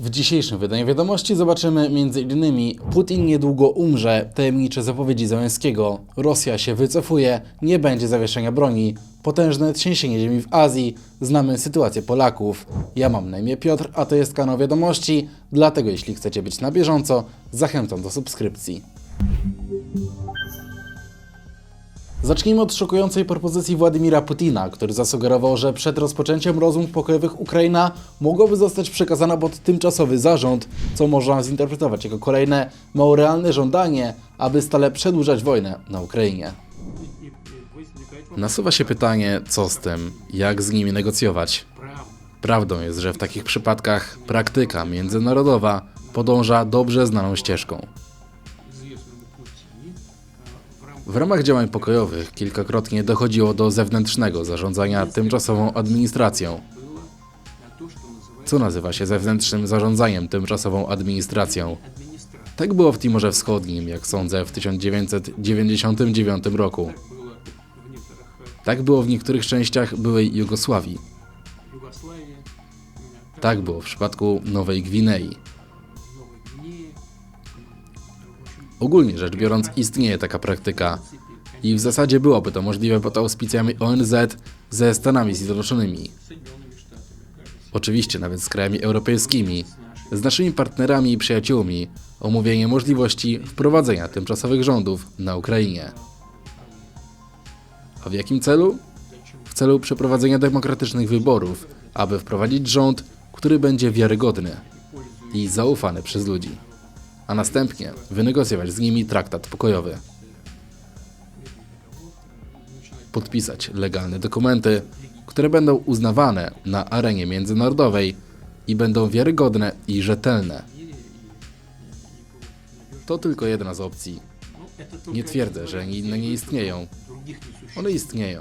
W dzisiejszym wydaniu wiadomości zobaczymy m.in. Putin niedługo umrze, tajemnicze zapowiedzi Załęskiego, Rosja się wycofuje, nie będzie zawieszenia broni, potężne trzęsienie ziemi w Azji, znamy sytuację Polaków. Ja mam na imię Piotr, a to jest kanał wiadomości, dlatego jeśli chcecie być na bieżąco, zachęcam do subskrypcji. Zacznijmy od szokującej propozycji Władimira Putina, który zasugerował, że przed rozpoczęciem rozmów pokojowych Ukraina mogłaby zostać przekazana pod tymczasowy zarząd, co można zinterpretować jako kolejne mało realne żądanie, aby stale przedłużać wojnę na Ukrainie. Nasuwa się pytanie, co z tym, jak z nimi negocjować. Prawdą jest, że w takich przypadkach praktyka międzynarodowa podąża dobrze znaną ścieżką. W ramach działań pokojowych kilkakrotnie dochodziło do zewnętrznego zarządzania tymczasową administracją, co nazywa się zewnętrznym zarządzaniem tymczasową administracją. Tak było w Timorze Wschodnim, jak sądzę, w 1999 roku. Tak było w niektórych częściach byłej Jugosławii. Tak było w przypadku Nowej Gwinei. Ogólnie rzecz biorąc, istnieje taka praktyka. I w zasadzie byłoby to możliwe pod auspicjami ONZ ze Stanami Zjednoczonymi. Oczywiście nawet z krajami europejskimi, z naszymi partnerami i przyjaciółmi, omówienie możliwości wprowadzenia tymczasowych rządów na Ukrainie. A w jakim celu? W celu przeprowadzenia demokratycznych wyborów, aby wprowadzić rząd, który będzie wiarygodny i zaufany przez ludzi a następnie wynegocjować z nimi traktat pokojowy. Podpisać legalne dokumenty, które będą uznawane na arenie międzynarodowej i będą wiarygodne i rzetelne. To tylko jedna z opcji. Nie twierdzę, że inne nie istnieją. One istnieją.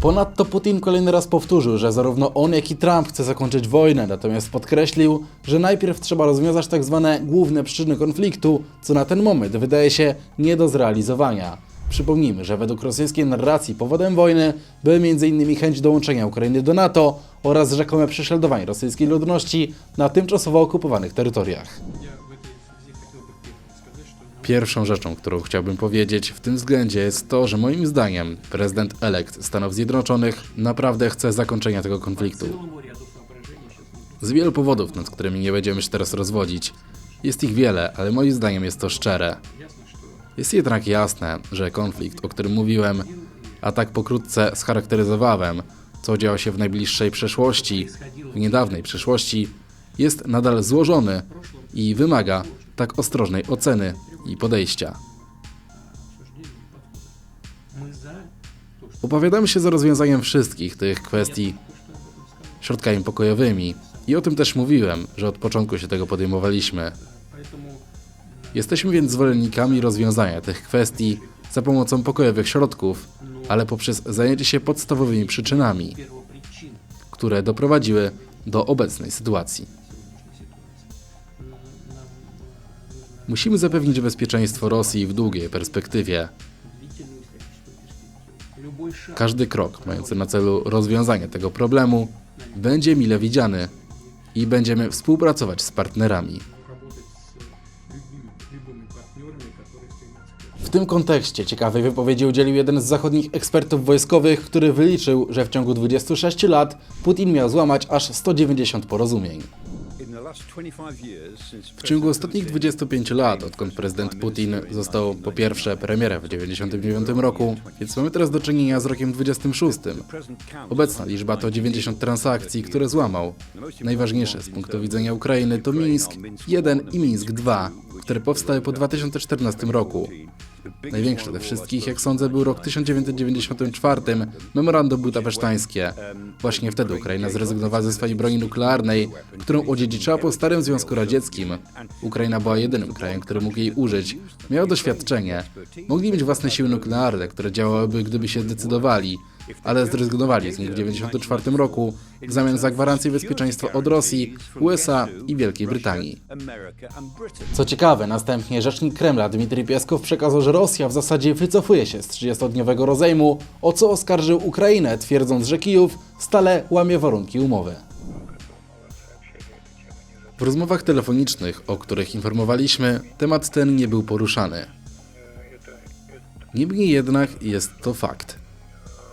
Ponadto Putin kolejny raz powtórzył, że zarówno on, jak i Trump chce zakończyć wojnę, natomiast podkreślił, że najpierw trzeba rozwiązać tak zwane główne przyczyny konfliktu, co na ten moment wydaje się nie do zrealizowania. Przypomnijmy, że według rosyjskiej narracji powodem wojny były m.in. chęć dołączenia Ukrainy do NATO oraz rzekome prześladowanie rosyjskiej ludności na tymczasowo okupowanych terytoriach. Pierwszą rzeczą, którą chciałbym powiedzieć w tym względzie jest to, że moim zdaniem prezydent elekt Stanów Zjednoczonych naprawdę chce zakończenia tego konfliktu. Z wielu powodów, nad którymi nie będziemy się teraz rozwodzić. Jest ich wiele, ale moim zdaniem jest to szczere. Jest jednak jasne, że konflikt, o którym mówiłem, a tak pokrótce scharakteryzowałem, co działo się w najbliższej przeszłości, w niedawnej przeszłości, jest nadal złożony i wymaga tak ostrożnej oceny i podejścia. Opowiadamy się za rozwiązaniem wszystkich tych kwestii środkami pokojowymi i o tym też mówiłem, że od początku się tego podejmowaliśmy. Jesteśmy więc zwolennikami rozwiązania tych kwestii za pomocą pokojowych środków, ale poprzez zajęcie się podstawowymi przyczynami, które doprowadziły do obecnej sytuacji. Musimy zapewnić bezpieczeństwo Rosji w długiej perspektywie. Każdy krok mający na celu rozwiązanie tego problemu będzie mile widziany i będziemy współpracować z partnerami. W tym kontekście ciekawej wypowiedzi udzielił jeden z zachodnich ekspertów wojskowych, który wyliczył, że w ciągu 26 lat Putin miał złamać aż 190 porozumień. W ciągu ostatnich 25 lat, odkąd prezydent Putin został po pierwsze premierem w 1999 roku, więc mamy teraz do czynienia z rokiem 26. Obecna liczba to 90 transakcji, które złamał. Najważniejsze z punktu widzenia Ukrainy to Mińsk 1 i Mińsk 2, które powstały po 2014 roku. Największy ze wszystkich, jak sądzę, był rok 1994, memorandum budapesztańskie. Właśnie wtedy Ukraina zrezygnowała ze swojej broni nuklearnej, którą odziedziczyła po starym Związku Radzieckim. Ukraina była jedynym krajem, który mógł jej użyć. Miała doświadczenie. Mogli mieć własne siły nuklearne, które działałyby, gdyby się zdecydowali ale zrezygnowali z nich w 1994 roku w zamian za gwarancję bezpieczeństwa od Rosji, USA i Wielkiej Brytanii. Co ciekawe, następnie rzecznik Kremla Dmitrij Pieskow przekazał, że Rosja w zasadzie wycofuje się z 30-dniowego rozejmu, o co oskarżył Ukrainę, twierdząc, że Kijów stale łamie warunki umowy. W rozmowach telefonicznych, o których informowaliśmy, temat ten nie był poruszany. Niemniej jednak jest to fakt,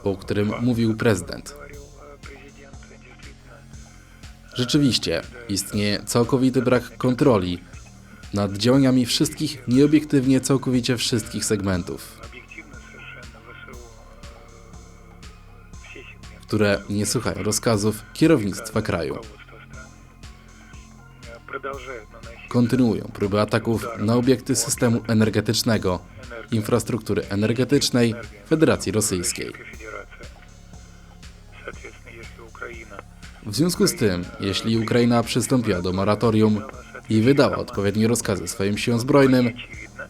o którym mówił prezydent. Rzeczywiście, istnieje całkowity brak kontroli nad działaniami wszystkich, nieobiektywnie całkowicie wszystkich segmentów, które nie słuchają rozkazów kierownictwa kraju. Kontynuują próby ataków na obiekty systemu energetycznego, infrastruktury energetycznej Federacji Rosyjskiej. W związku z tym, jeśli Ukraina przystąpiła do moratorium i wydała odpowiednie rozkazy swoim siłom zbrojnym,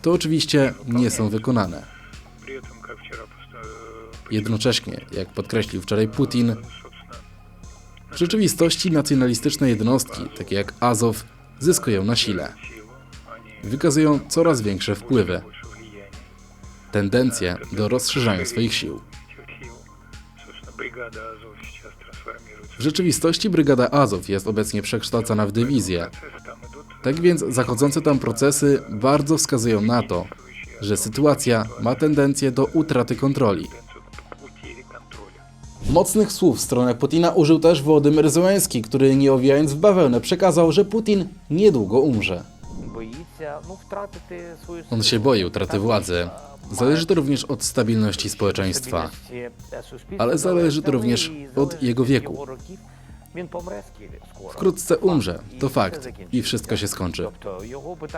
to oczywiście nie są wykonane. Jednocześnie, jak podkreślił wczoraj Putin, w rzeczywistości nacjonalistyczne jednostki, takie jak Azow, zyskują na sile. Wykazują coraz większe wpływy, tendencję do rozszerzania swoich sił. W rzeczywistości Brygada Azow jest obecnie przekształcana w dywizję. Tak więc zachodzące tam procesy bardzo wskazują na to, że sytuacja ma tendencję do utraty kontroli. Mocnych słów w stronę Putina użył też Włodymyr Zełenski, który nie owijając w bawełnę przekazał, że Putin niedługo umrze. On się boi utraty władzy. Zależy to również od stabilności społeczeństwa, ale zależy to również od jego wieku. Wkrótce umrze, to fakt, i wszystko się skończy.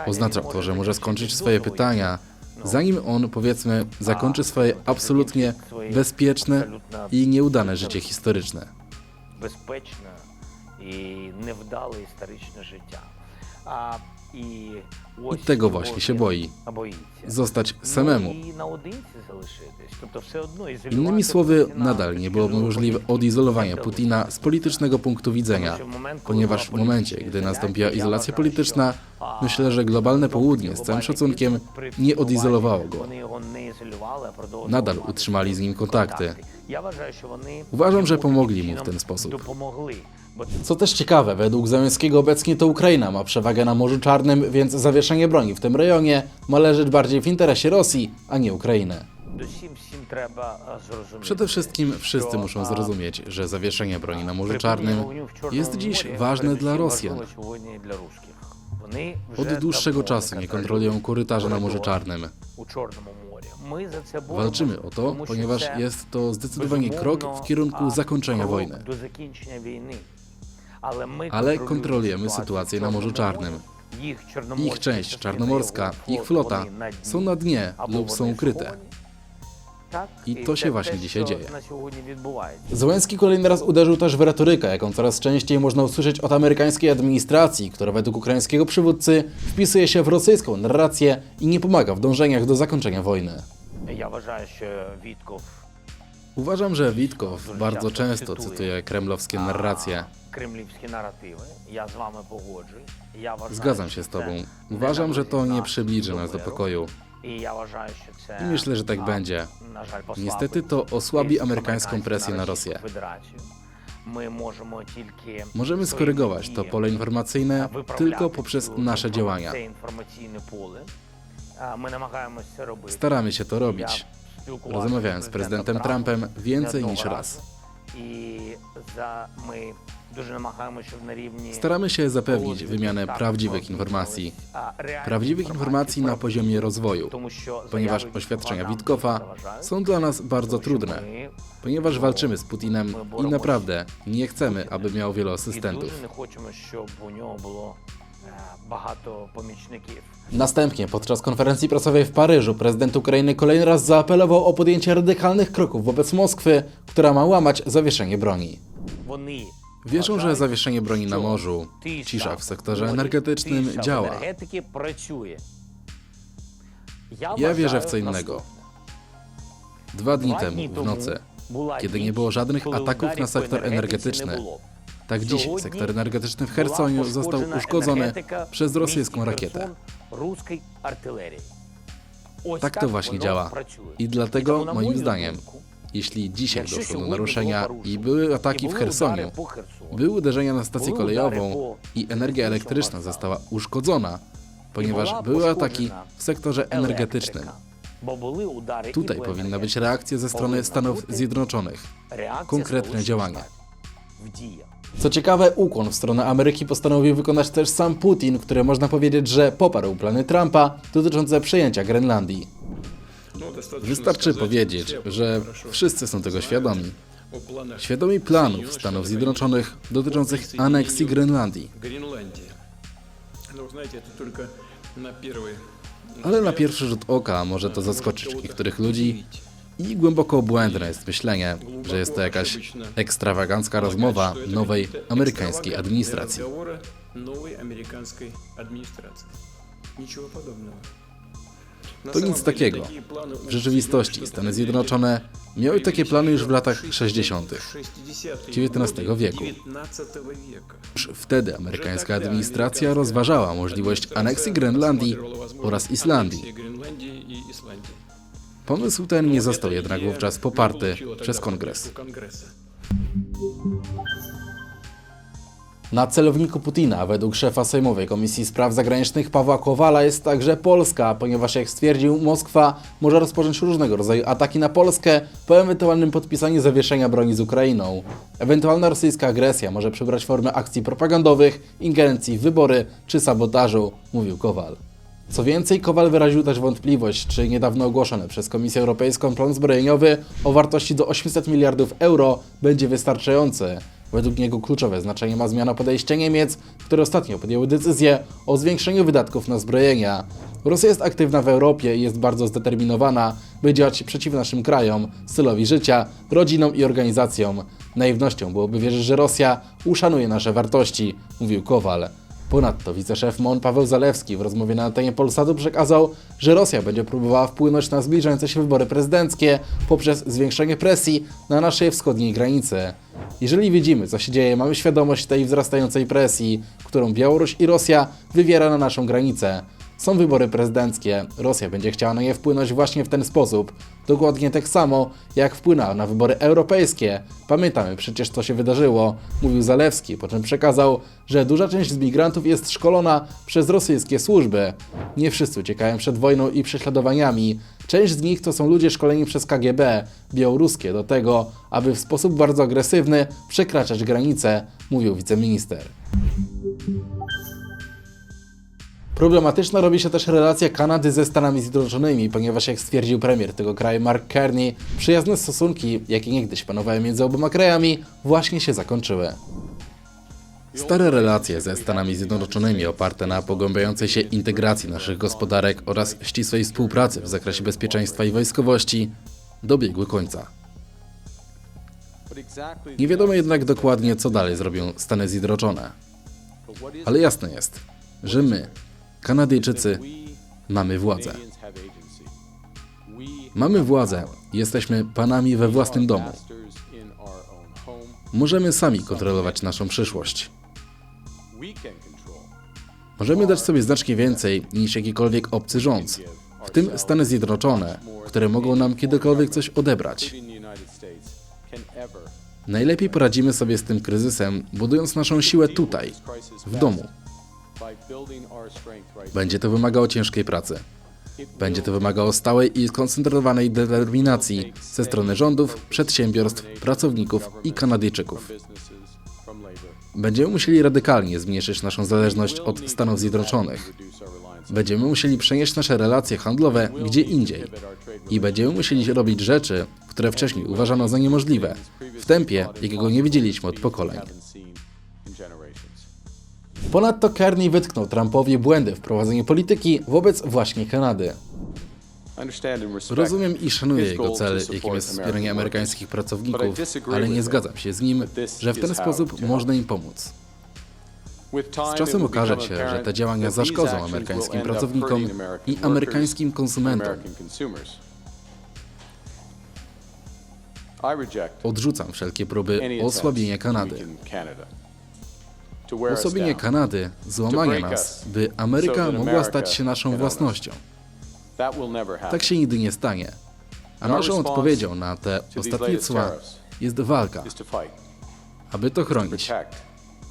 Oznacza to, że może skończyć swoje pytania, zanim on, powiedzmy, zakończy swoje absolutnie bezpieczne i nieudane życie historyczne. Bezpieczne i nieudane historyczne życie. I tego właśnie się boi. Zostać samemu. Innymi słowy, nadal nie byłoby możliwe odizolowanie Putina z politycznego punktu widzenia, ponieważ w momencie, gdy nastąpiła izolacja polityczna, myślę, że globalne południe z całym szacunkiem nie odizolowało go. Nadal utrzymali z nim kontakty. Uważam, że pomogli mu w ten sposób. Co też ciekawe, według Zamieckiego obecnie to Ukraina ma przewagę na Morzu Czarnym, więc zawieszenie broni w tym rejonie ma leżeć bardziej w interesie Rosji, a nie Ukrainy. Przede wszystkim wszyscy muszą zrozumieć, że zawieszenie broni na Morzu Czarnym jest dziś ważne dla Rosjan. Od dłuższego czasu nie kontrolują korytarza na Morzu Czarnym. Walczymy o to, ponieważ jest to zdecydowanie krok w kierunku zakończenia wojny ale kontrolujemy sytuację na Morzu Czarnym. Ich część czarnomorska, ich flota są na dnie lub są ukryte. I to się właśnie dzisiaj dzieje. Zełenski kolejny raz uderzył też w retorykę, jaką coraz częściej można usłyszeć od amerykańskiej administracji, która według ukraińskiego przywódcy wpisuje się w rosyjską narrację i nie pomaga w dążeniach do zakończenia wojny. Uważam, że Witkow bardzo często cytuje kremlowskie narracje кремлівські наративи. Я з вами погоджуюсь. Я вважаю, Zgadzam що się z це Tobą. не Uważam, że to наблизить nie нас przybliży до nas do миру. pokoju. I ja wważаю, що це I myślę, że tak a, będzie. на жаль, послабить Niestety to osłabi тиск amerykańską американських presję na Російську Rosję. Federację. Ми можемо тільки Możemy своїми skorygować to діями, pole а, informacyjne виправляти tylko poprzez цю nasze інформа- działania. Це інформаційне поле. А, Ми намагаємось це робити. Staramy się to robić. Я спілкувався Rozmawiałem z prezydentem Trumpem więcej не niż одного raz. разу. І за Staramy się zapewnić wymianę prawdziwych informacji. Prawdziwych informacji na poziomie rozwoju, ponieważ oświadczenia Witkowa są dla nas bardzo trudne, ponieważ walczymy z Putinem i naprawdę nie chcemy, aby miał wielu asystentów. Następnie podczas konferencji prasowej w Paryżu prezydent Ukrainy kolejny raz zaapelował o podjęcie radykalnych kroków wobec Moskwy, która ma łamać zawieszenie broni. Wierzą, że zawieszenie broni na morzu, cisza w sektorze energetycznym działa. Ja wierzę w co innego. Dwa dni temu, w nocy, kiedy nie było żadnych ataków na sektor energetyczny, tak dziś sektor energetyczny w Hersoniu został uszkodzony przez rosyjską rakietę. Tak to właśnie działa. I dlatego, moim zdaniem, jeśli dzisiaj doszło do naruszenia i były ataki w Hersonie, były uderzenia na stację kolejową i energia elektryczna została uszkodzona, ponieważ były ataki w sektorze energetycznym. Tutaj powinna być reakcja ze strony Stanów Zjednoczonych, konkretne działania. Co ciekawe, ukłon w stronę Ameryki postanowił wykonać też sam Putin, który można powiedzieć, że poparł plany Trumpa dotyczące przejęcia Grenlandii. Wystarczy powiedzieć, że wszyscy są tego świadomi. Świadomi planów Stanów Zjednoczonych dotyczących aneksji Grenlandii. Ale na pierwszy rzut oka może to zaskoczyć niektórych ludzi i głęboko błędne jest myślenie, że jest to jakaś ekstrawagancka rozmowa nowej amerykańskiej administracji. Niczego podobnego. To nic takiego. W rzeczywistości Stany Zjednoczone miały takie plany już w latach 60. XIX wieku. Już wtedy amerykańska administracja rozważała możliwość aneksji Grenlandii oraz Islandii. Pomysł ten nie został jednak wówczas poparty przez kongres. Na celowniku Putina, według szefa Sejmowej Komisji Spraw Zagranicznych Pawła Kowala, jest także Polska, ponieważ jak stwierdził, Moskwa może rozpocząć różnego rodzaju ataki na Polskę po ewentualnym podpisaniu zawieszenia broni z Ukrainą. Ewentualna rosyjska agresja może przybrać formę akcji propagandowych, ingerencji w wybory czy sabotażu, mówił Kowal. Co więcej, Kowal wyraził też wątpliwość, czy niedawno ogłoszony przez Komisję Europejską plan zbrojeniowy o wartości do 800 miliardów euro będzie wystarczający. Według niego kluczowe znaczenie ma zmiana podejścia Niemiec, które ostatnio podjęły decyzję o zwiększeniu wydatków na zbrojenia. Rosja jest aktywna w Europie i jest bardzo zdeterminowana, by działać przeciw naszym krajom, stylowi życia, rodzinom i organizacjom. Naiwnością byłoby wierzyć, że Rosja uszanuje nasze wartości, mówił Kowal. Ponadto wiceszef MON Paweł Zalewski w rozmowie na antenie Polsatu przekazał, że Rosja będzie próbowała wpłynąć na zbliżające się wybory prezydenckie poprzez zwiększenie presji na naszej wschodniej granicy. Jeżeli widzimy, co się dzieje, mamy świadomość tej wzrastającej presji, którą Białoruś i Rosja wywiera na naszą granicę. Są wybory prezydenckie, Rosja będzie chciała na nie wpłynąć właśnie w ten sposób. Dokładnie tak samo, jak wpłynęła na wybory europejskie. Pamiętamy przecież, co się wydarzyło, mówił Zalewski, po czym przekazał, że duża część z migrantów jest szkolona przez rosyjskie służby. Nie wszyscy uciekają przed wojną i prześladowaniami. Część z nich to są ludzie szkoleni przez KGB, białoruskie, do tego, aby w sposób bardzo agresywny przekraczać granice, mówił wiceminister. Problematyczna robi się też relacja Kanady ze Stanami Zjednoczonymi, ponieważ jak stwierdził premier tego kraju Mark Carney, przyjazne stosunki, jakie niegdyś panowały między oboma krajami, właśnie się zakończyły. Stare relacje ze Stanami Zjednoczonymi oparte na pogłębiającej się integracji naszych gospodarek oraz ścisłej współpracy w zakresie bezpieczeństwa i wojskowości dobiegły końca. Nie wiadomo jednak dokładnie, co dalej zrobią Stany Zjednoczone. Ale jasne jest, że my, Kanadyjczycy, mamy władzę. Mamy władzę jesteśmy panami we własnym domu. Możemy sami kontrolować naszą przyszłość. Możemy dać sobie znacznie więcej niż jakikolwiek obcy rząd, w tym Stany Zjednoczone, które mogą nam kiedykolwiek coś odebrać. Najlepiej poradzimy sobie z tym kryzysem, budując naszą siłę tutaj, w domu. Będzie to wymagało ciężkiej pracy. Będzie to wymagało stałej i skoncentrowanej determinacji ze strony rządów, przedsiębiorstw, pracowników i Kanadyjczyków. Będziemy musieli radykalnie zmniejszyć naszą zależność od Stanów Zjednoczonych. Będziemy musieli przenieść nasze relacje handlowe gdzie indziej. I będziemy musieli robić rzeczy, które wcześniej uważano za niemożliwe, w tempie, jakiego nie widzieliśmy od pokoleń. Ponadto Kearney wytknął Trumpowi błędy w prowadzeniu polityki wobec właśnie Kanady. Rozumiem i szanuję jego cel, jakim jest wspieranie amerykańskich pracowników, ale nie zgadzam się z nim, że w ten sposób można im pomóc. Z czasem okaże się, że te działania zaszkodzą amerykańskim pracownikom i amerykańskim konsumentom. Odrzucam wszelkie próby osłabienia Kanady. Osłabienie Kanady, złamania nas, by Ameryka mogła stać się naszą własnością. Tak się nigdy nie stanie. A naszą odpowiedzią na te ostatnie cła jest walka, aby to chronić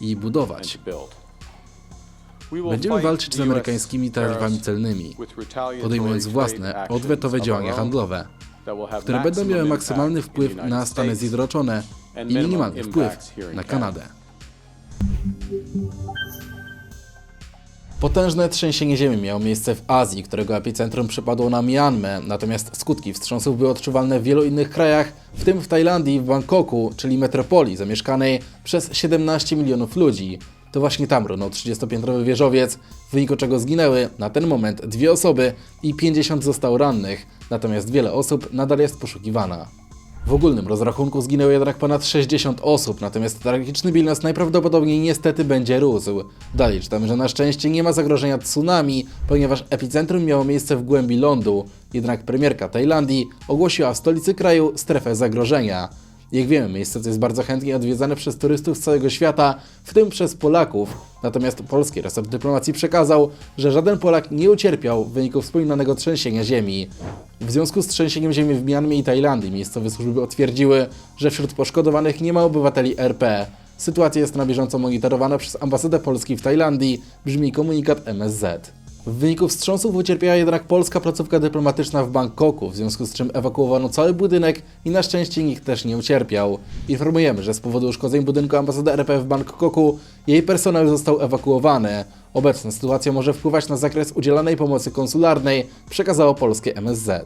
i budować. Będziemy walczyć z amerykańskimi taryfami celnymi, podejmując własne, odwetowe działania handlowe, które będą miały maksymalny wpływ na Stany Zjednoczone i minimalny wpływ na. Kanadę. Potężne trzęsienie ziemi miało miejsce w Azji, którego epicentrum przypadło na Myanmę, natomiast skutki wstrząsów były odczuwalne w wielu innych krajach, w tym w Tajlandii w Bangkoku, czyli metropolii zamieszkanej przez 17 milionów ludzi. To właśnie tam runął 30-piętrowy wieżowiec, w wyniku czego zginęły na ten moment dwie osoby i 50 zostało rannych, natomiast wiele osób nadal jest poszukiwana. W ogólnym rozrachunku zginęło jednak ponad 60 osób, natomiast tragiczny bilans najprawdopodobniej niestety będzie rósł. Dalej czytamy, że na szczęście nie ma zagrożenia tsunami, ponieważ epicentrum miało miejsce w głębi lądu, jednak premierka Tajlandii ogłosiła w stolicy kraju strefę zagrożenia. Jak wiemy, miejsce to jest bardzo chętnie odwiedzane przez turystów z całego świata, w tym przez Polaków. Natomiast polski resort dyplomacji przekazał, że żaden Polak nie ucierpiał w wyniku wspominanego trzęsienia ziemi. W związku z trzęsieniem ziemi w Mianmie i Tajlandii miejscowe służby otwierdziły, że wśród poszkodowanych nie ma obywateli RP. Sytuacja jest na bieżąco monitorowana przez ambasadę Polski w Tajlandii, brzmi komunikat MSZ. W wyniku wstrząsów ucierpiała jednak polska placówka dyplomatyczna w Bangkoku, w związku z czym ewakuowano cały budynek i na szczęście nikt też nie ucierpiał. Informujemy, że z powodu uszkodzeń budynku ambasady RP w Bangkoku jej personel został ewakuowany. Obecna sytuacja może wpływać na zakres udzielanej pomocy konsularnej, przekazało polskie MSZ.